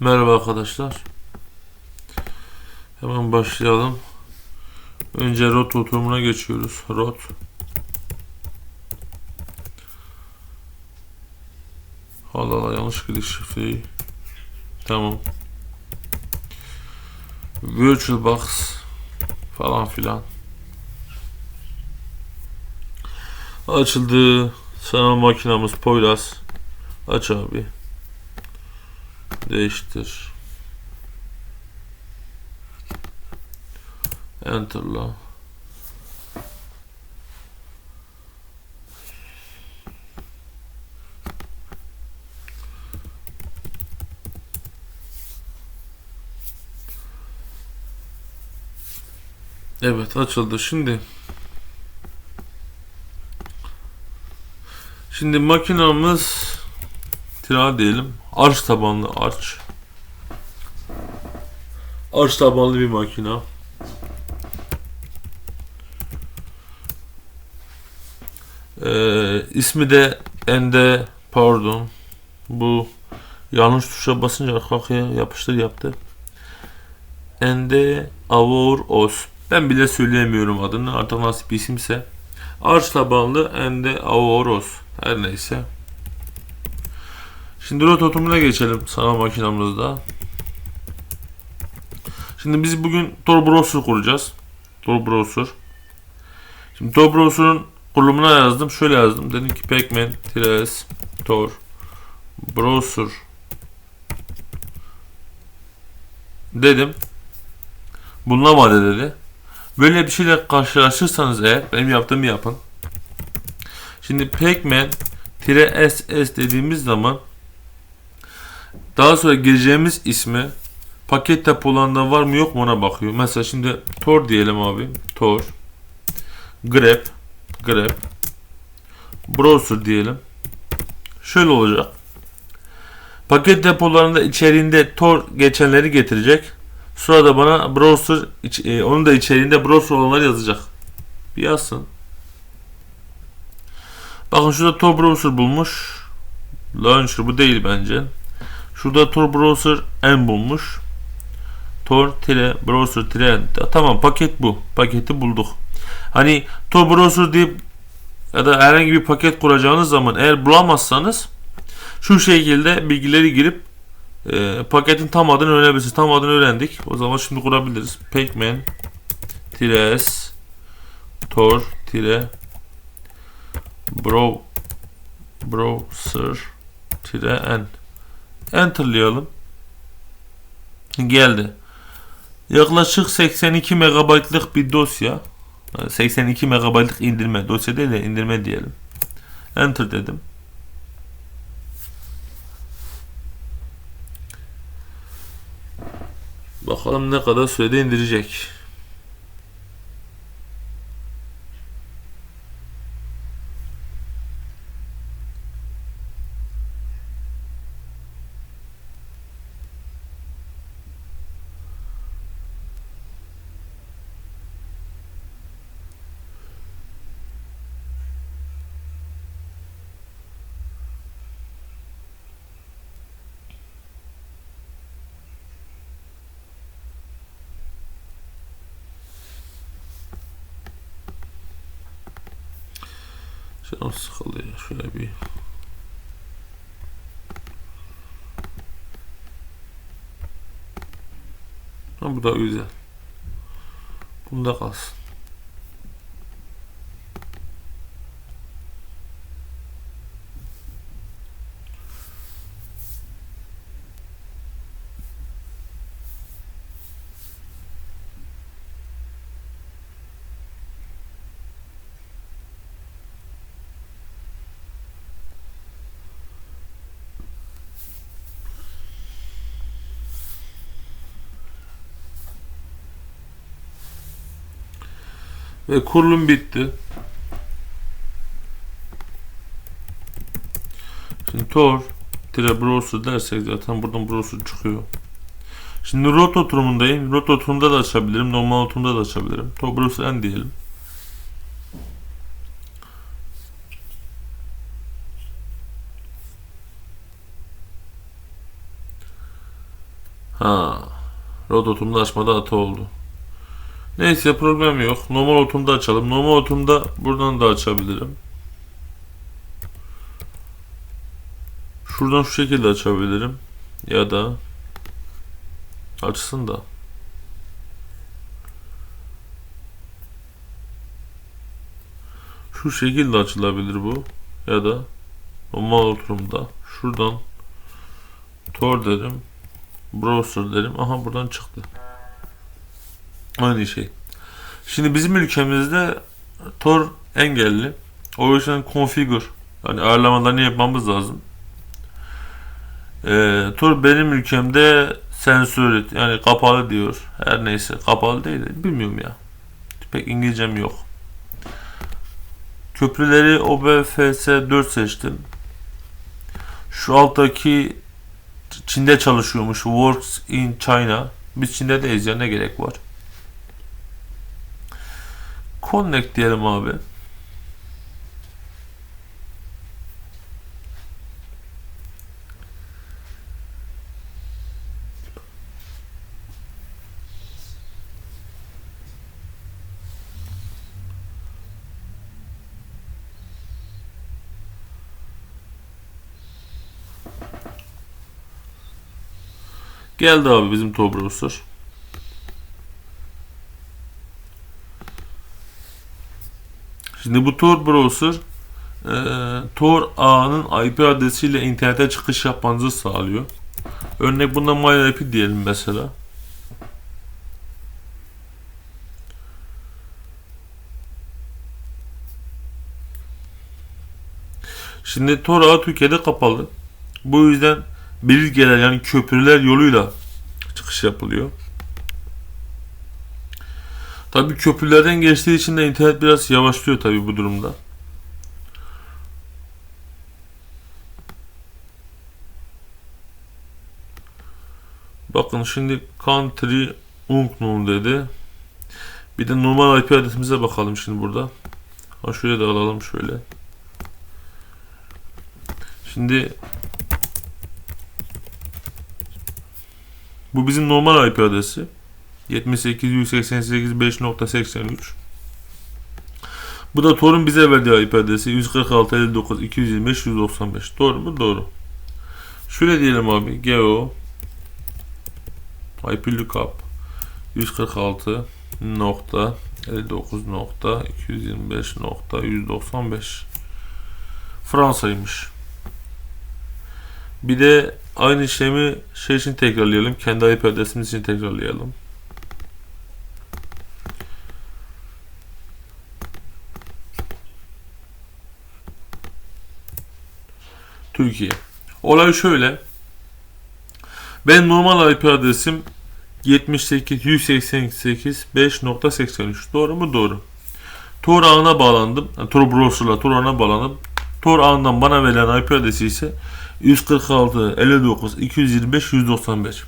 Merhaba arkadaşlar. Hemen başlayalım. Önce rot oturumuna geçiyoruz. Rot. Allah Allah yanlış giriş şifreyi. Tamam. Virtual box falan filan. Açıldı. Sanal makinamız Poyraz. Aç abi. Değiştir. Enter'la. Evet açıldı. Şimdi Şimdi makinamız tira diyelim. Arç tabanlı arç. Arç tabanlı bir makina. Ee, ismi de Ende pardon. Bu yanlış tuşa basınca arka arkaya yapıştır yaptı. Ende Avor Os. Ben bile söyleyemiyorum adını. Artık nasıl bir isimse. Arç tabanlı Ende Avoros. Her neyse. Şimdi rot oturumuna geçelim sanal makinamızda. Şimdi biz bugün Tor Browser kuracağız. Tor Browser. Şimdi Tor Browser'ın kurulumuna yazdım. Şöyle yazdım. Dedim ki pacman s Tor Browser dedim. Bulunamadı dedi. Böyle bir şeyle karşılaşırsanız eğer benim yaptığımı yapın. Şimdi pacman ss dediğimiz zaman daha sonra gireceğimiz ismi paket depolarında var mı yok mu ona bakıyor. Mesela şimdi tor diyelim abi. Tor grep grep browser diyelim. Şöyle olacak. Paket depolarında içeriğinde tor geçenleri getirecek. Sonra da bana browser e, onun da içeriğinde browser olanlar yazacak. Bir yazsın. Bakın şurada Tor Browser bulmuş. Launcher bu değil bence. Şurada Tor Browser N bulmuş. Tor tire browser tire tamam paket bu. Paketi bulduk. Hani Tor browser deyip ya da herhangi bir paket kuracağınız zaman eğer bulamazsanız şu şekilde bilgileri girip e, paketin tam adını öğrenebilirsiniz. Tam adını öğrendik. O zaman şimdi kurabiliriz. Pacman tire s tor tire bro browser n enterlayalım. Geldi. Yaklaşık 82 megabaytlık bir dosya. 82 megabaytlık indirme. Dosya değil de indirme diyelim. Enter dedim. Bakalım ne kadar sürede indirecek Canım sıkıldı ya. Şöyle bir Ha, bu da güzel. Bunda kalsın. Ve kurulum bitti. Şimdi Tor tire browser dersek zaten buradan browser çıkıyor. Şimdi rot oturumundayım. Rot oturumda da açabilirim. Normal oturumda da açabilirim. Tor browser n diyelim. Ha. Rod oturumda açmada hata oldu. Neyse problem yok. Normal oturumda açalım. Normal oturumda buradan da açabilirim. Şuradan şu şekilde açabilirim. Ya da açsın da. Şu şekilde açılabilir bu. Ya da normal oturumda. Şuradan Tor derim. Browser derim. Aha buradan çıktı. Aynı şey. Şimdi bizim ülkemizde Tor engelli. O yüzden configure yani ayarlamalarını yapmamız lazım. Ee, Tor benim ülkemde sensör yani kapalı diyor. Her neyse kapalı değil de bilmiyorum ya. Pek İngilizcem yok. Köprüleri OBFS 4 seçtim. Şu alttaki Çin'de çalışıyormuş. Works in China. Biz Çin'de değiliz ya ne gerek var. Connect diyelim abi. Geldi abi bizim Tor Şimdi bu Tor browser e, Tor ağının IP adresiyle internete çıkış yapmanızı sağlıyor. Örnek buna MyIP diyelim mesela. Şimdi Tor ağı Türkiye'de kapalı. Bu yüzden bilgeler yani köprüler yoluyla çıkış yapılıyor. Tabi köprülerden geçtiği için de internet biraz yavaşlıyor tabi bu durumda. Bakın şimdi country unknown dedi. Bir de normal IP adresimize bakalım şimdi burada. Ha şöyle de alalım şöyle. Şimdi Bu bizim normal IP adresi. 78.188.5.83 Bu da Tor'un bize verdiği IP adresi 146.59.225.195 Doğru mu? Doğru. Şöyle diyelim abi. Geo IP lookup 146 nokta 59 nokta 225 nokta 195 Fransa'ymış. Bir de aynı işlemi şey için tekrarlayalım. Kendi IP adresimiz için tekrarlayalım. Türkiye. Olay şöyle. Ben normal IP adresim 78 188 5.83 doğru mu? Doğru. Tor ağına bağlandım. Yani Tor browser'la Tor ağına bağlandım. Tor ağından bana verilen IP adresi ise 146 59 225 195